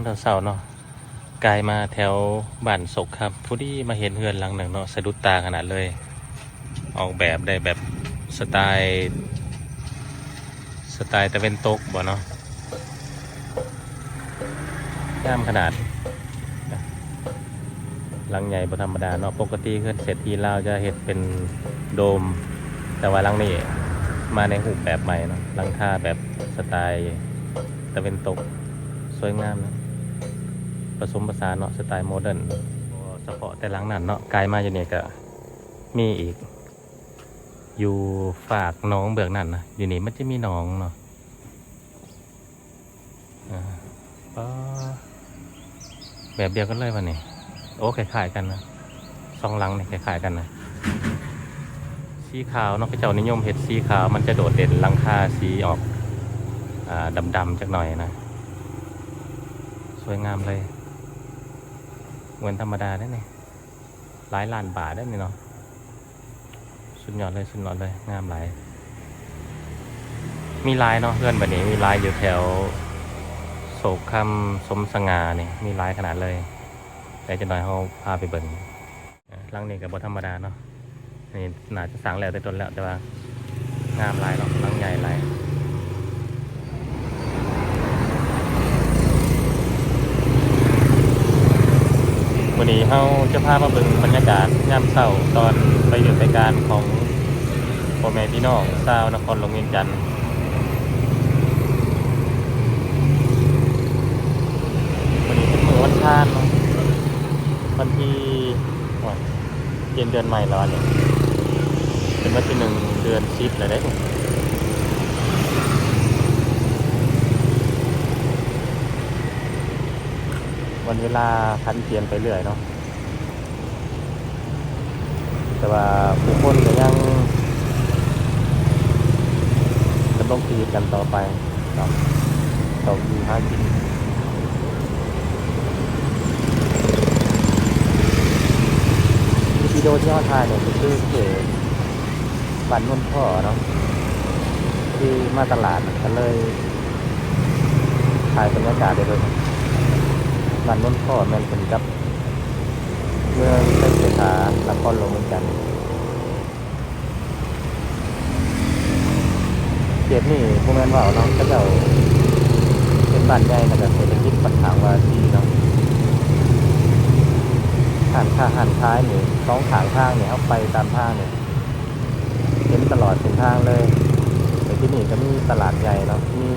ามเสาร์ๆเนาะกายมาแถวบ้านศกครับผู้ที่มาเห็นเฮือนหลังหนึ่งเนาะสะดุดตาขนาดเลย ออกแบบได้แบบสไตล์สไตล์ตะเวนตกบ่เนาะงามขนาดหลังใหญ่บธรรมดาเนาะปกติเฮือนเศรษฐีลาวจะเห็ดเป็นโดม แต่ว่าหลังนี้มาในรูปแบบใหม่เนาะหลังคาแบบสไตล์ตะเวนตก สวยงามนะ ผสมผสานเนาะสไตล์โมเดิร์นเฉพาะแต่หลังนั้นเนาะกลายมาอยู่เนี่ยก็มีอีก อยู่ฝากหน้องเบือกนั่นนะอยู่นี่มันจะมีหนองเนาะอ่าแบบเดียวกันเลยวันนี้โอ้คล้ายๆกันนะสองหลังเนี่ยคล้ายๆกันนะสีขาวเนาะพระเจ้านิยมเห็ดสีขาวมันจะโดดเด่นหลังคาสีออกอ่าดำๆจักหน่อยนะ สวยงามเลย เหมือนธรรมดาได้เนี่ยหลายล้านบาทได้เนี่ยเนาะสุดยอดเลยสุดยอดเลยงามหลาย มีลายเนาะเพื่อนแบบนี้มีลายอยู่แถวโศกคำสมสง่าเนี่ยมีลายขนาดเลย แต่จะน้อยเขาพาไปเบิ่งหลังนี้กับบธรรมดาเนาะนี่น่าจะสั่งแล้วแต่ต้นแล้วแต่ว่างามลายเนาะหลังใหญ่ลาย วันนี้เขาจะพามาเบิ่งบรรยากาศยามเช้าตอนไปอยู่รายการของพ่อแม่พี่น้องชาวนครหลวงเวียงจันทน์วันนี้เป็นมือวันชานวันที่เย็นเดือนใหม่แล้วเนี่ยเป็นวันที่หนึ่งเดือนสิบเลยได้เนี่ย วันเวลาพันเปลี่ยนไปเรื่อยเนาะแต่ว่าผู้คนก็ยังจะต้องชีวิตกันต่อไปต่ออยู่หากินวิดีโอที่เขาถ่ายเนี่ยก็คือเขตบ้านนุ่นพ่อเนาะที่มาตลาดก็เลยถ่ายบรรยากาศได้เลย บ้านนุ่นพ่อแม่นเป็นกับเมืองเป็นเสถานครลงเหมือนกันเขตนี่พวกแม่นว่าเนาะก็จะเป็นบ้านใหญ่แต่แบบเศรษฐกิจปัญหาว่าที่เนาะหันข้าหันท้ายนี่สองขางทางเนี่ยเอาไปตามทางเนี่ยเห็นตลอดเส้นทางเลยแต่ที่นี่ก็มีตลาดใหญ่เนาะมี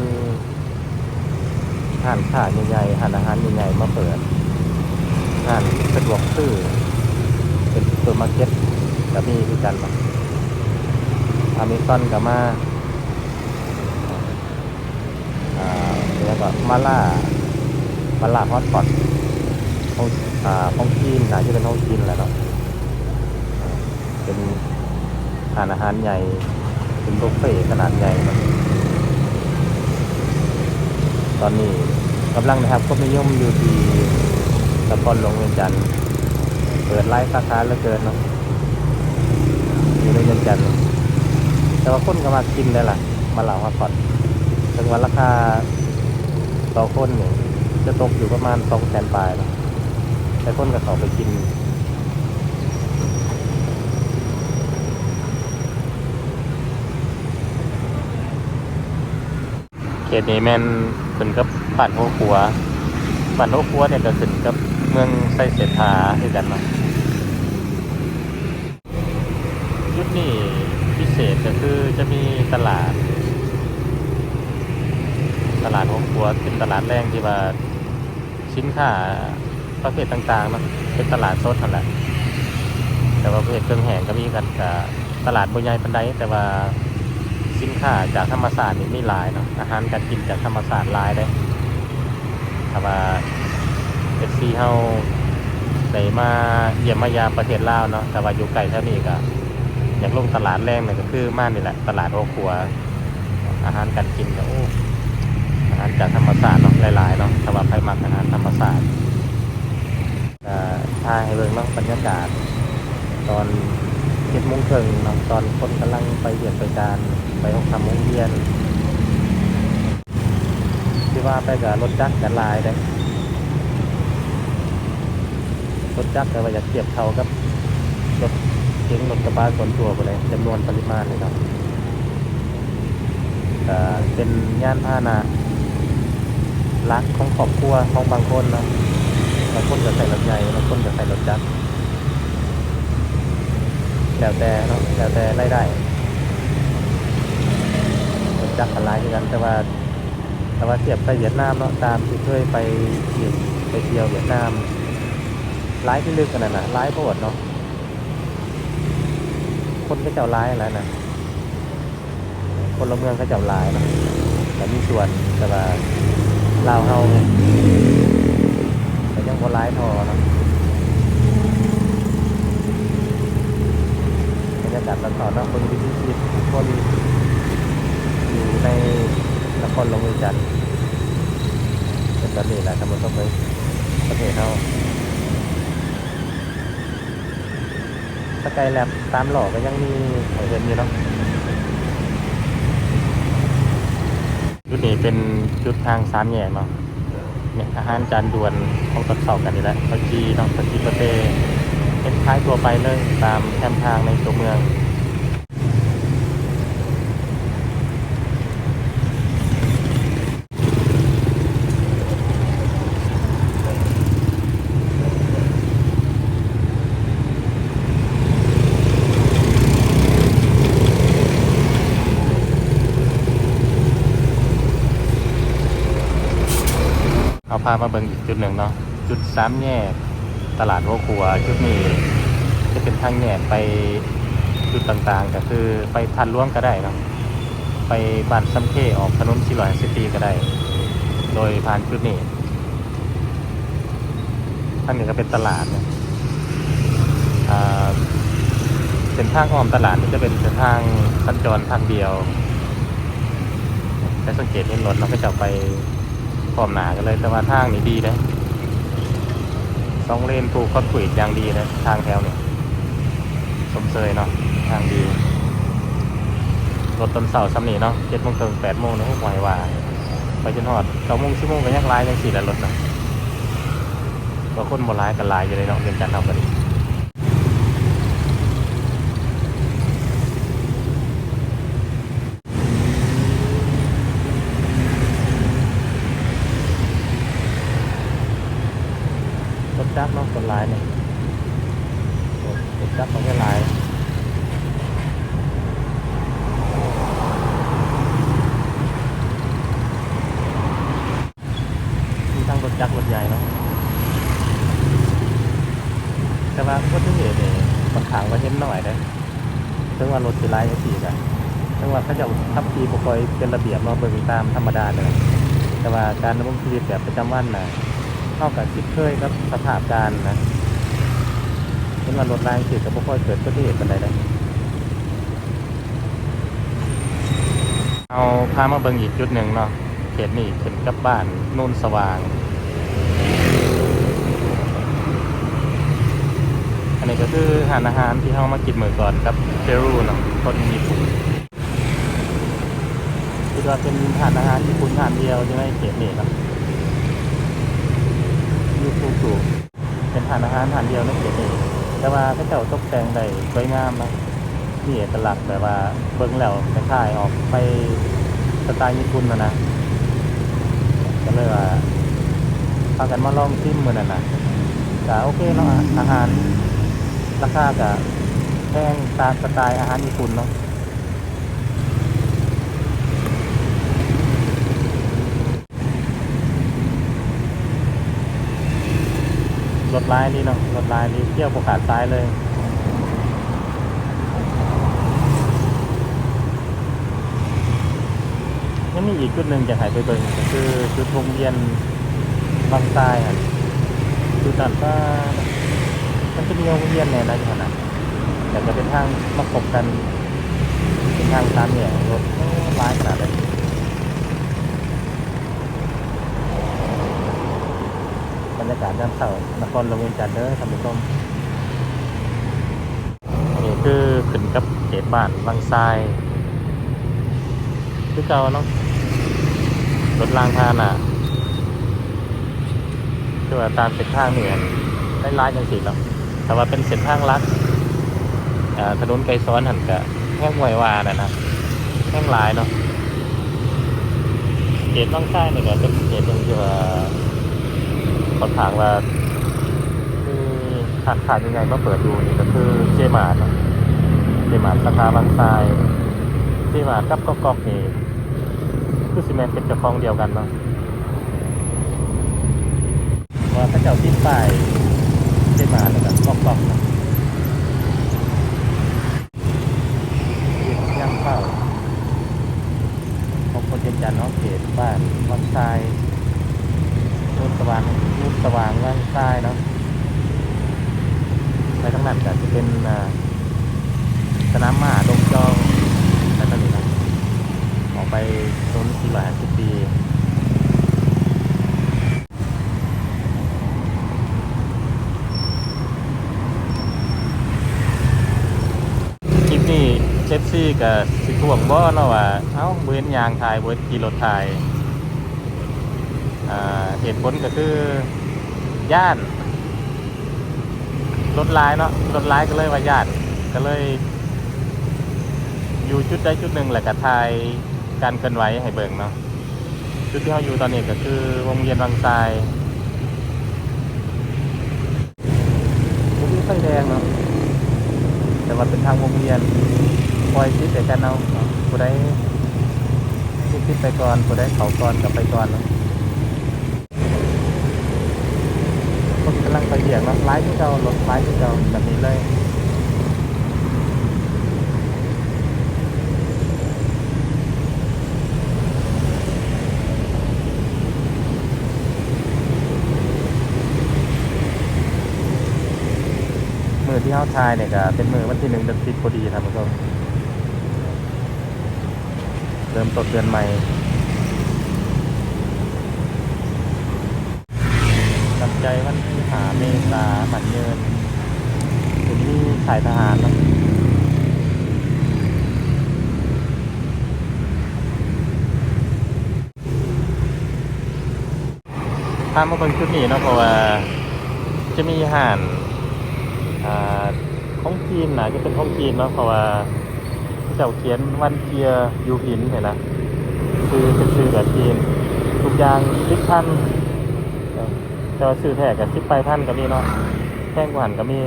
ห้านค้าใหญ่ๆห้านอาหารใหญ่ๆมาเปิดห้านสะดวกซื้อเป็นซูเปอร์มาร์เก็ตก็มีคือกันเนาะอเมซอนก็มาอ่าเรียกว่ามาล่ามาล่าฮอตพอตห้องอ่าห้องจีนน่าจะเป็นห้องจีนแหละเนาะเป็นทานอาหารใหญ่ เป็นบุฟเฟ่ขนาดใหญ่ ตอนนี้ กำลังนะครับก็ไม่ยมอยู่ที่นครหลวงเวียงจันทร์เปิดไลฟ์สาขาเหลือเกินเนาะอยู่ในเวียงจันทร์แต่ว่าคนก็มากินได้ล่ะ มาเหล่ามาผ่อนถึงวันราคาต่อคนเนี่ยจะตกอยู่ประมาณสองแสนปลายเนาะแต่คนก็เขาไปกิน ตนี้แม่นขึ้นกับบ้านโฮคัวบ้านโฮคัวเนี่ยก็ขึ้นกับเมืองไซเสถาคือกันเนาะยุดนี้พิเศษก็คือจะมีตลาด ตลาดโฮคัวเป็นตลาดแรกที่ว่าสินค้าประเภทต่างๆนะเป็นตลาดสดนั่นแหละแต่ว่าประเภทเครื่องแห้งก็มีกันกับตลาดบุญใหญ่ปันไดแต่ว่า สินค้าจากธรรมศาสตร์นี่มีหลายเนาะอาหารการกินจากธรรมศาสตร์หลายได้แต่ว่าเอฟซีเฮาได้มาเยี่ยมมายาประเทศลาวเนาะแต่ว่าอยู่ไกลเท่านี้ก็อยากลงตลาดแรกเนี่ยก็คือม่านนี่แหละตลาดโอครัว อาหารการกินก็โอ้อาหารจากธรรมศาสตร์เนาะหลายๆเนาะสำหรับใครมักอาหารธรรมศาสตร์ถ่ายให้เบิ่งเนาะบรรยากาศตอน เจ็ดโมงครึ่งเนาะตอนคนกำลังไปเรียนไปการไปห้องทำโรงเรียนที่ว่าไปกับรถจักรกันลายได้รถจักรแต่ว่าอยากเทียบเขากับรถเก๋งรถกระบะส่วนตัวไปเลยจำนวนปริมาณเลยครับเป็นย่านพาหนะรักของครอบครัวของบางคนนะบางคนก็ใส่รถใหญ่บางคนก็ใส่รถจักร แล้วแต่เนาะแล้วแต่รายได้จักรอะไรกัน แต่ว่า แต่ว่าเทียบไปเวียดนามเนาะตามที่เคยไปเที่ยวไปเที่ยวเวียดนามร้ายที่ลึกกันนะนะร้ายโพดเนาะคนก็เจ้าร้ายแล้วนะคนละเมืองก็เจ้าร้ายเนาะแต่มีส่วนแต่ว่าลาวเฮาเนี่ยแต่ยังบ่ร้ายพอเนาะบรรยากาศ ต่อนๆเนาคนวิถีชีวิตคนอยู่ในนครหลวงเวียงจันทน์เป็นแบบนี้แหละท่านผู้ชมเลยประเทศเราสกายแลบตามหลอกก็ยังมีเห็นอยู่เนาะจุดนี้เป็นจุดทางสามแยกเนาะเนี่ยอาหารจานด่วนของตัดเสากันนี่แหละข้าวจีเนาะข้าวจีประเทศเป็นท้ายตัวไปเลยตามแคมทางในตัวเมือง เอาพามาเบิ่งอีกจุดหนึ่งเนาะจุดสามแยกตลาดหัวขัวจุดนี้จะเป็นทางแยกไปจุดต่างๆ ก็คือไปพันล่วงก็ได้เนาะไปบ้านซัมเคออกถนนสี่ร้อยสิปีก็ได้ โดยผ่านจุดนี้ทางนี้ก็เป็นตลาดเนาะอ่าเส้นทางอ้อมตลาดนี่จะเป็นเส้นทางสัญจรทางเดียวแต่สังเกตเห็นรถเราก็จะไป พร้อมหนากันเลย แต่ว่าทางนี่ดีนะสองเลนปลูกคอนกรีตอย่างดีนะทางแถวเนี่ยสมเสยเนาะทางดีรถต้นเสาซ้ำนี่เนาะเจ็ดโมงถึงแปดโมงนะพวกไหวว่าไปจนหอดเก้าโมงสิบโมงก็ยังไลายยังสี่แล้วรถนะก็คนบ่ร้ายกันลายอยู่เลยเนาะเรียนการทำกันดีรถจักรเนาะคน ลายเนี่ยรถจักรมันก็ลายมีทั้งรถจักรรถใหญ่เนาะแต่ว่าก็ที่เห็นเนี่ยบางครั้งก็เห็นหน่อยนะถึงว่ารถสิไล่ยังสี่กันถึงว่าเขาจะขับขี่ปกอยเป็นระเบียบเนาะเบิ่งตามธรรมดาเลยแต่ว่าการดำรงชีวิตแบบประจำวันน่ะ เท่ากับคิดเคยกับสภาการนะเห็นว่ารถไล่สิก็บ่ค่อยเกิดอุบัติเหตุปานใดเลยเอาพามาเบิ่งอีกจุดหนึ่งเนาะเขตนี้ขึ้นกับบ้านนุ่นสว่าง อันนี้ก็คืออาหารอาหารที่เขามากินมือก่อนกับเปรูเนาะคนญี่ปุ่นคือว่าเป็นอาหารอาหารญี่ปุ่นอาหารเดียวใช่ไหมเขตนี้เนาะ ยูฟูกุเป็นอาหารอาหารอาหารเดียวในเขตนี้แต่ว่าเขาเจ้าตกแต่งได้สวยงามนะมีเอกลักษณ์แบบว่าเบิ่งแล้วคล้ายออกไปสไตล์ญี่ปุ่นนะนะก็เลยว่าพากันมาลองชิมมือนั่นนะก็โอเคเนาะอาหารราคาก็แพงตามสไตล์อาหารญี่ปุ่นเนาะ รถลายนี่เนาะรถลายนี่เที่ยวปขาดซ้ายเลยยังมีอีกจุดหนึ่งจะหายไปเบิ่งก็คือจุดวงเวียนบางทรายอะจุดนั้นก็มันจะมีวงเวียนเนี่ยนะอยู่ขนาดแต่จะเป็นทางมาพบกันเป็นทางตามเนี่ยรถร้ายขนาดเลย รยากาศด้านเสานครหลวงเวียงจันทน์เด้อท่านผู้ชมนนี้คือขึ้นกับเขตบ้านบางทรายคือเก่าเนาะรถรางพาหนะคือว่าตามเส้นทางเหนี่ยไล่ๆจังสิเนาะแต่ว่าเป็นเส้นทางลัดถนนไกลซ้อนหันกะแห้งไววาน่ะนะแห้งหลายเนาะเขตบางไส้เนี่ยก็เป็นเขตหนึ่งที่ว่า ค่อนข้างว่ามีขาดขาดยังไงมาเปิดดูนี่ก็คือเจมาร์ทเจมาร์ทสาขาบางทรายเจมาร์ทกับก๊อกก๊อกนี่คือซีเมนต์เป็นเจ้าของเดียวกันเนาะว่าพระเจ้าที่ป้ายได้มาแล้วก็กอกกอกนะย่างเข้าของคนเจนจันน้องเขตบ้านวังทราย ว่างนุ่นสว่างว่างทรายเนาะไปทั้งนั้นก็จะเป็นสนามหมาดงจองอะไรต่างๆนะออกไปต้นสี่ร้อยห้าสิบปีคลิปนี้เชฟซี่กับสิทวงบ่เนาะว่าเอ้าเว้นยางถ่ายเว้นขี่รถถ่าย เหตุผลก็คือย่านรถลายเนาะรถลายก็เลยว่าย่านก็เลย อยู่จุดใดจุดหนึ่งแหละก็ถ่ายการเคลื่อนไหวให้เบิ่งเนาะจุดที่เราอยู่ตอนนี้ก็คือวงเวียนบางทรายมีไฟแดงเนาะแต่ว่าเป็นทางวงเวียนปล่อยซิดเดี๋ยวกันเอาเนาะผู้ใดซิดซิดไปก่อนผู้ใดเขาก่อนกับไปก่อนเนาะคนกำ ลังไปเหยียบเนาไล่ที่เรารถไล่ที่เราแบบนี้เลยมือที่เขาทายเนี่ยก็เป็นมือวันที่หนึ่งเดือนสิบพอดีท่านผู้ชมเริ่มต้นเดือนใหม่กับ ใจวันที่หาเมษาหมันเยินถึงนี่สายทหารนาะพามาคนชุดนี้เนาะเพราะว่าจะมีอาหารอ่าของจีนนะจะเป็นของจีนเนาะเพราะว่าเจ้าเขียนวันเกียร์ยูหินเนี่ยนะคือเป็นชื่อแบบจีน ทุกอย่างสิบพัน แต่ว่าซื้อแท้กับสิบไปพันก็มีเนาะแท่งกว่าหันก็มี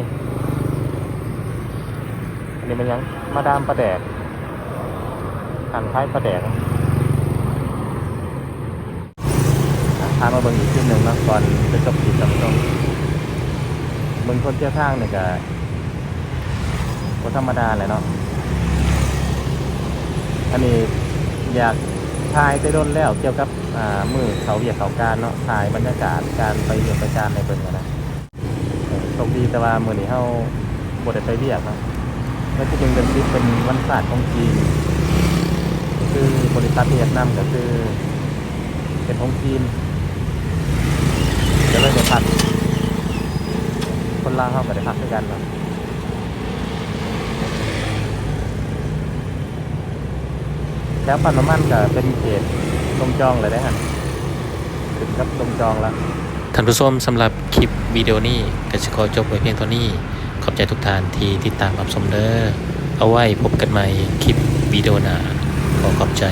อันนี้มันยังมาดามประแดกหันคล้ายประแดกพามาเบิ่งอีกทีหนึ่งนะก่อนจะจบคลิปท่านผู้ชมมึงคนเที่ยวทางเนี่ยก็คนธรรมดาแหละเนาะ อันนี้อยากถ่ายไปโดนแล้วเกี่ยวกับอ่า มือเขาเหยียดเขาการเนาะถ่ายบรรยากาศการไปเหยียดไปการในเบิ่งอะนะโชคดีแต่ว่ามือนี้เฮาบ่ได้ไปเรียกนะแล้วที่หนึ่งเดือนสิบเป็นวันศาสตร์ของจีนคือบริษัทที่เวียดนามก็คือเป็นของจีนจะเลยได้พักคนล่าเขาก็ได้พักด้วยกันเนาะแล้วปันน้ำมันก็เป็นเขต ตรงจองเลยได้ฮะถึงกับตรงจองแล้วท่านผู้ชมสำหรับคลิปวิดีโอนี้ก็จะขอจบไว้เพียงเท่านี้ ขอบใจทุกท่านที่ติดตามรับชมเด้อเอาไว้พบกันใหม่คลิปวิดีโอหน้าขอขอบใจ